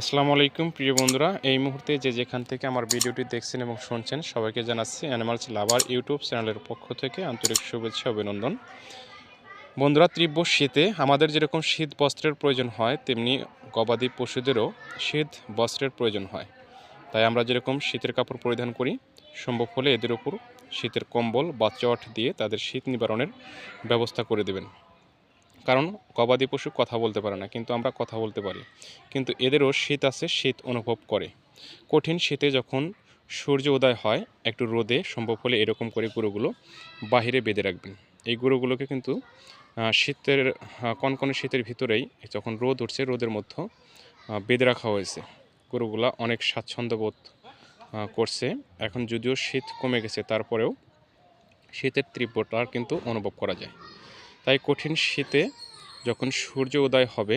আসসালামু আলাইকুম, প্রিয় বন্ধুরা। এই মুহূর্তে যে যেখান থেকে আমার ভিডিওটি দেখছেন এবং শুনছেন, সবাইকে জানাচ্ছি অ্যানিমালস লাভার ইউটিউব চ্যানেলের পক্ষ থেকে আন্তরিক শুভেচ্ছা, অভিনন্দন। বন্ধুরা, তীব্র শীতে আমাদের যেরকম শীত বস্ত্রের প্রয়োজন হয়, তেমনি গবাদি পশুদেরও শীত বস্ত্রের প্রয়োজন হয়। তাই আমরা যেরকম শীতের কাপড় পরিধান করি, সম্ভব হলে এদের উপর শীতের কম্বল বা চট দিয়ে তাদের শীত নিবারণের ব্যবস্থা করে দেবেন। কারণ গবাদি পশু কথা বলতে পারে না, কিন্তু আমরা কথা বলতে পারি। কিন্তু এদেরও শীত আছে, শীত অনুভব করে। কঠিন শীতে যখন সূর্য উদয় হয়, একটু রোদে সম্ভব হলে এরকম করে গরুগুলো বাহিরে বেঁধে রাখবেন। এই গরুগুলোকে কিন্তু শীতের কনকনে শীতের ভিতরেই যখন রোদ উঠছে, রোদের মধ্যে বেঁধে রাখা হয়েছে। গরুগুলা অনেক স্বাচ্ছন্দ্য বোধ করছে। এখন যদিও শীত কমে গেছে, তারপরেও শীতের তীব্রতা কিন্তু অনুভব করা যায়। তাই কঠিন শীতে যখন সূর্য উদয় হবে,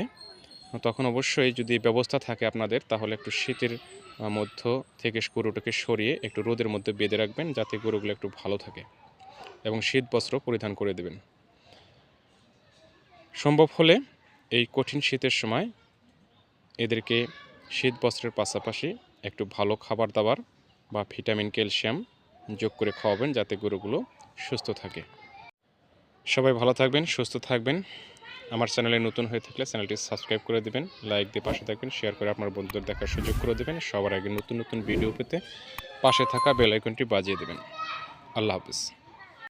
তখন অবশ্যই যদি ব্যবস্থা থাকে আপনাদের, তাহলে একটু শীতের মধ্য থেকে গরুটাকে সরিয়ে একটু রোদের মধ্যে বেঁধে রাখবেন যাতে গরুগুলো একটু ভালো থাকে এবং শীত বস্ত্র পরিধান করে দেবেন। সম্ভব হলে এই কঠিন শীতের সময় এদেরকে শীত বস্ত্রের পাশাপাশি একটু ভালো খাবার দাবার বা ভিটামিন, ক্যালসিয়াম যোগ করে খাওয়াবেন যাতে গরুগুলো সুস্থ থাকে। সবাই ভালো থাকবেন, সুস্থ থাকবেন। আমার চ্যানেলে নতুন হয়ে থাকলে চ্যানেলটি সাবস্ক্রাইব করে দেবেন, লাইক দিয়ে পাশে থাকবেন শেয়ার করে আপনার বন্ধুদের দেখার সুযোগ করে দেবেন, সবার আগে নতুন নতুন ভিডিও পেতে পাশে থাকা বেল আইকনটি বাজিয়ে দেবেন। আল্লাহ হাফিজ।